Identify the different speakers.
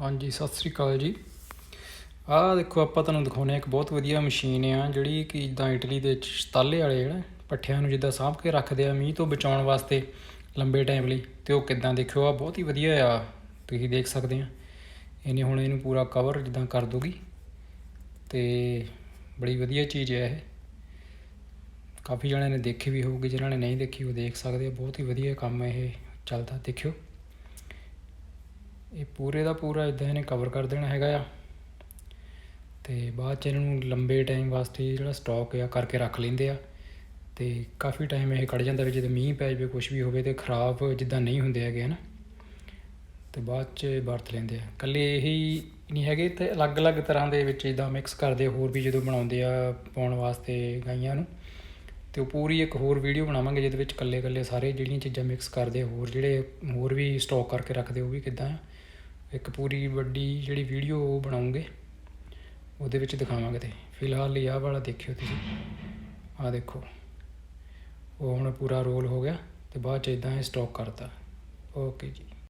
Speaker 1: ਹਾਂਜੀ, ਸਤਿ ਸ੍ਰੀ ਅਕਾਲ ਜੀ। ਆਹ ਦੇਖੋ, ਆਪਾਂ ਤੁਹਾਨੂੰ ਦਿਖਾਉਂਦੇ ਹਾਂ ਇੱਕ ਬਹੁਤ ਵਧੀਆ ਮਸ਼ੀਨ ਆ, ਜਿਹੜੀ ਕਿ ਇਦਾਂ ਇਟਲੀ ਦੇ ਵਿੱਚ ਸ਼ਤਾਲੇ ਵਾਲੇ ਜਿਹੜਾ ਪੱਠਿਆਂ ਨੂੰ ਜਿੱਦਾਂ ਸਾਂਭ ਕੇ ਰੱਖਦੇ ਆ ਮੀਂਹ ਤੋਂ ਬਚਾਉਣ ਵਾਸਤੇ ਲੰਬੇ ਟਾਈਮ ਲਈ। ਤੇ ਉਹ ਕਿੱਦਾਂ ਦੇਖਿਓ ਆ ਬਹੁਤ ਹੀ ਵਧੀਆ ਆ, ਤੁਸੀਂ ਦੇਖ ਸਕਦੇ ਆ। ਇਹਨੇ ਹੁਣ ਇਹਨੂੰ ਪੂਰਾ ਕਵਰ ਜਿੱਦਾਂ ਕਰ ਦੋਗੀ ਤੇ ਬੜੀ ਵਧੀਆ ਚੀਜ਼ ਹੈ ਇਹ। ਕਾਫੀ ਜਣਿਆਂ ਨੇ ਦੇਖੀ ਵੀ ਹੋਊਗੀ, ਜਿਨ੍ਹਾਂ ਨੇ ਨਹੀਂ ਦੇਖੀ ਉਹ ਦੇਖ ਸਕਦੇ ਆ। ਬਹੁਤ ਹੀ ਵਧੀਆ ਕੰਮ ਇਹ, ਚੱਲਦਾ, ਦੇਖਿਓ। ਇਹ ਪੂਰੇ ਦਾ ਪੂਰਾ ਇਦਾਂ ਇਹਨੇ ਕਵਰ ਕਰ ਦੇਣਾ ਹੈਗਾ ਆ। ਤੇ ਬਾਅਦ ਚ ਇਹਨਾਂ ਨੂੰ ਲੰਬੇ ਟਾਈਮ ਵਾਸਤੇ ਜਿਹੜਾ ਸਟਾਕ ਆ ਕਰਕੇ ਰੱਖ ਲੈਂਦੇ ਆ। ਤੇ ਕਾਫੀ ਟਾਈਮ ਇਹ ਕੱਢ ਜਾਂਦਾ ਵੀ ਜਦੋਂ ਮੀਂਹ ਪੈ ਜਾਵੇ ਕੁਝ ਵੀ ਹੋਵੇ ਤੇ ਖਰਾਬ ਜਿੱਦਾਂ ਨਹੀਂ ਹੁੰਦੇ ਹੈਗੇ ਹਨਾ। ਤੇ ਬਾਅਦ ਚ ਵਰਤ ਲੈਂਦੇ ਆ। ਕੱਲੇ ਇਹੀ ਨਹੀਂ ਹੈਗੇ, ਤੇ ਅਲੱਗ-ਅਲੱਗ ਤਰ੍ਹਾਂ ਦੇ ਵਿੱਚ ਇਦਾਂ ਮਿਕਸ ਕਰਦੇ ਹੋਰ ਵੀ ਜਦੋਂ ਬਣਾਉਂਦੇ ਆ ਪਾਉਣ ਵਾਸਤੇ ਗਾਈਆਂ ਨੂੰ। ਤੇ ਉਹ ਪੂਰੀ ਇੱਕ ਹੋਰ ਵੀਡੀਓ ਬਣਾਵਾਂਗੇ, ਜਿਹਦੇ ਵਿੱਚ ਕੱਲੇ-ਕੱਲੇ ਸਾਰੇ ਜਿਹੜੀਆਂ ਚੀਜ਼ਾਂ ਮਿਕਸ ਕਰਦੇ ਹੋਰ ਜਿਹੜੇ ਹੋਰ ਵੀ ਸਟਾਕ ਕਰਕੇ ਰੱਖਦੇ ਉਹ ਵੀ ਕਿੱਦਾਂ ਆ। ਇੱਕ ਪੂਰੀ ਵੱਡੀ ਜਿਹੜੀ ਵੀਡੀਓ ਉਹ ਬਣਾਉਂਗੇ, ਉਹਦੇ ਵਿੱਚ ਦਿਖਾਵਾਂਗੇ ਤੇ। ਫਿਲਹਾਲ ਲਈ ਆਹ ਵਾਲਾ ਦੇਖਿਓ ਤੁਸੀਂ। ਆਹ ਦੇਖੋ। ਉਹ ਹੁਣ ਪੂਰਾ ਰੋਲ ਹੋ ਗਿਆ ਤੇ ਬਾਅਦ ਚ ਇਦਾਂ ਇਹ ਸਟਾਕ ਕਰਤਾ। ਓਕੇ ਜੀ।